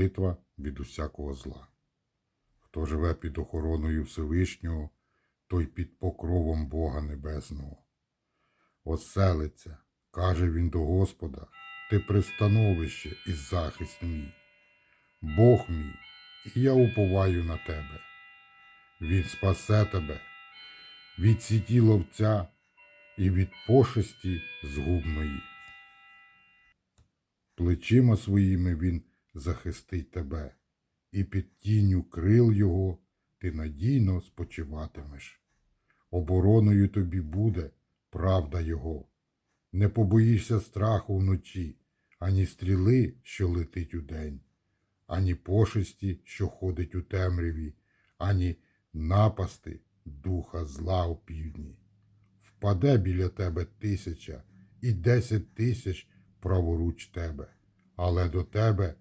молитва від усякого зла. Хто живе під охороною Всевишнього, той під покровом Бога Небесного. Оселиться, каже він до Господа, ти пристановище і захист мій. Бог мій, і я уповаю на тебе. Він спасе тебе від сіті ловця і від пошесті згубної. Плечима своїми він захистить тебе, і під тінню крил його ти надійно спочиватимеш. Обороною тобі буде правда його. Не побоїшся страху вночі, ані стріли, що летить удень, ані пошесті, що ходить у темряві, ані напасти духа зла у півдні. Впаде біля тебе тисяча і десять тисяч праворуч тебе, але до тебе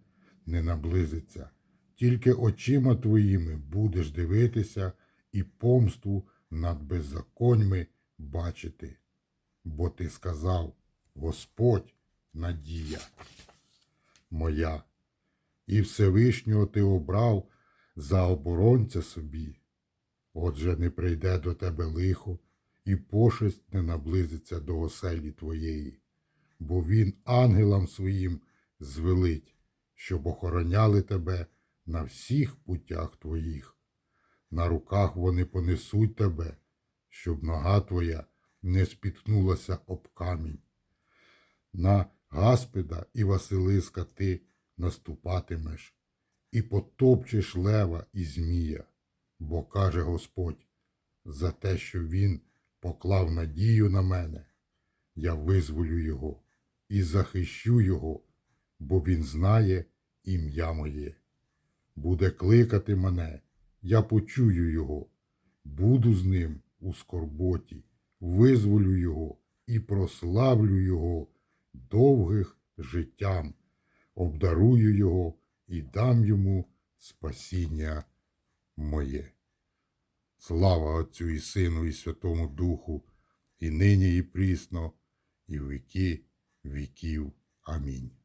не наблизиться. Тільки очима твоїми будеш дивитися і помсту над беззаконьми бачити. Бо ти сказав, Господь надія моя, і Всевишнього ти обрав за оборонця собі. Отже, не прийде до тебе лихо, і пошесть не наблизиться до оселі твоєї, бо він ангелам своїм звелить, щоб охороняли тебе на всіх путях твоїх. На руках вони понесуть тебе, щоб нога твоя не спіткнулася об камінь. На Гаспида і Василиска ти наступатимеш, і потопчеш лева і змія, бо каже Господь, за те, що він поклав надію на мене, я визволю його і захищу його, бо він знає ім'я моє. Буде кликати мене, я почую його, буду з ним у скорботі, визволю його і прославлю його довгих життям, обдарую його і дам йому спасіння моє. Слава Отцю і Сину, і Святому Духу, і нині, і прісно, і віки віків. Амінь.